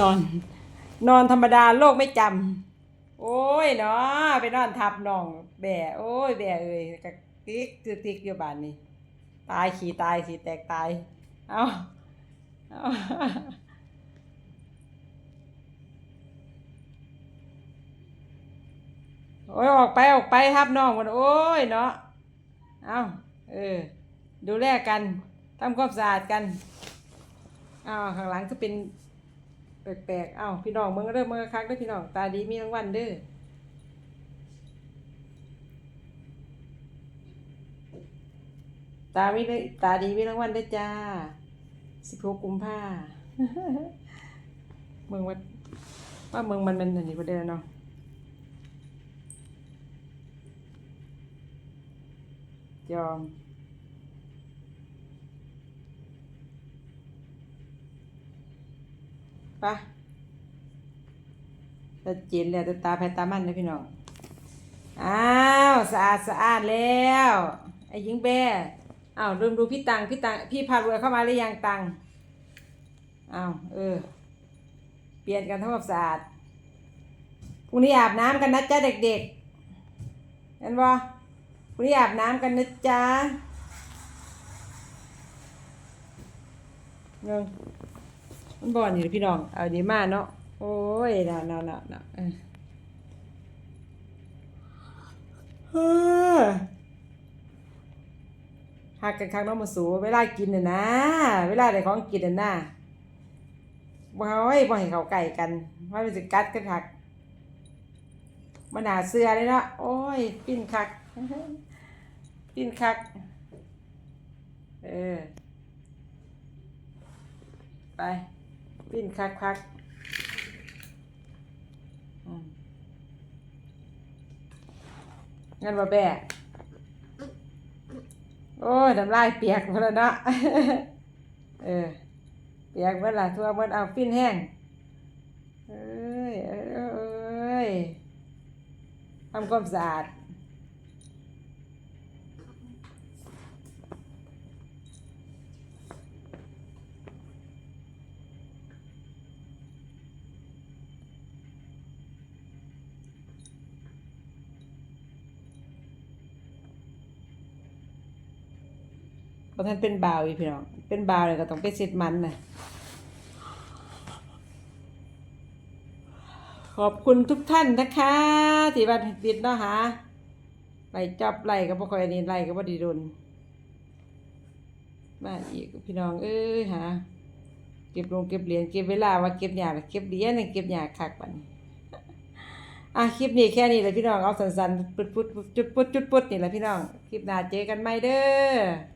นอน นอนธรรมดาโลกไม่จำโอ้ยเนาะไปนอนทับน้อง แบ่โอ้ยแบ่เอ้ยกะติ๊กคือติ๊กอยู่บ้านนี่ตายขี่ตายขี่แตกตาย เอาเอาโอ้ยออกไปออกไปทับน้องมันโอ้ยเนาะเอาเออ ดูแลกันทำความสะอาดกันเอาข้างหลังก็เป็น แปลกๆเอ้าพี่น้องเมืองเริ่มเมืองคักด้วยพี่น้องตาดีมีรางวัลเด้อตาไมีเลยตาดีมีรางวัลเด้จ้าสิบหกกุมภาเมืองวัดว่าเมืองมันเป็นอันนี้ประเด็นเนาะยอม ปะชัดเจนแล้วแต่ตาแพตามันนะพี่น้อง อ้าวสะอาดสะอาดแล้วไอ้หญิงแบ่อ้าวลืมดูพี่ตังพี่ตังพี่พารวยเข้ามาหรือยังตังอ้าวเออ เปลี่ยนกันทำความสะอาดพรุ่งนี้อาบน้ำกันนะจ๊ะเด็กๆเห็นบ่พรุ่งนี้อาบน้ำกันนะจ๊ะเงิง มันบ่อนอยู่พี่น้อง เอาดีมากเนาะ โอ้ยน่ะน่ะน่ะน่ะเออหักกันครั้งน้องมาสูเวลากินน่ะนะ เวลาได้ของกินน่ะนะบ่เฮ้ยบ่ให้เขาไก่กันว่ามันสิกัดกันคักมันหนาเสื้อเลยเนาะ โอ้ย ปิ้นคัก ปิ้นคัก เออ ไป ปิ้นคักคักงั้นว่าแบะโอ้ยน้ำลายเปียกหมดแล้วเนาะเออ เปียกเมื่อละทั่วเมื่อเอาปิ้นแห้งเอ้ยเอ้ยเอ้ยเอ้ยทำความสะอาด ราะท่านเป็นบ่าวอีพี่น้อง เป็นบ่าวเลยก็ต้องเป็นเสร็จมันนะขอบคุณทุกท่านนะคะที่วันปิดเนาะฮะไล่จับไล่ก็บ่ค่อยนี้ไล่ก็บ่ดีโดนมาอีกพี่น้องเอ้ยหาเก็บลงเก็บเหรียญเก็บเวลาว่าเก็บหยาเก็บเหรียญน่ะเก็บหยาคักบันอะคลิปนี้แค่นี้แหละพี่น้องเอาสั้นๆ ปุดๆจุดๆจุดๆนี่แหละพี่น้อง คลิปหน้าเจอกันใหม่เด้อ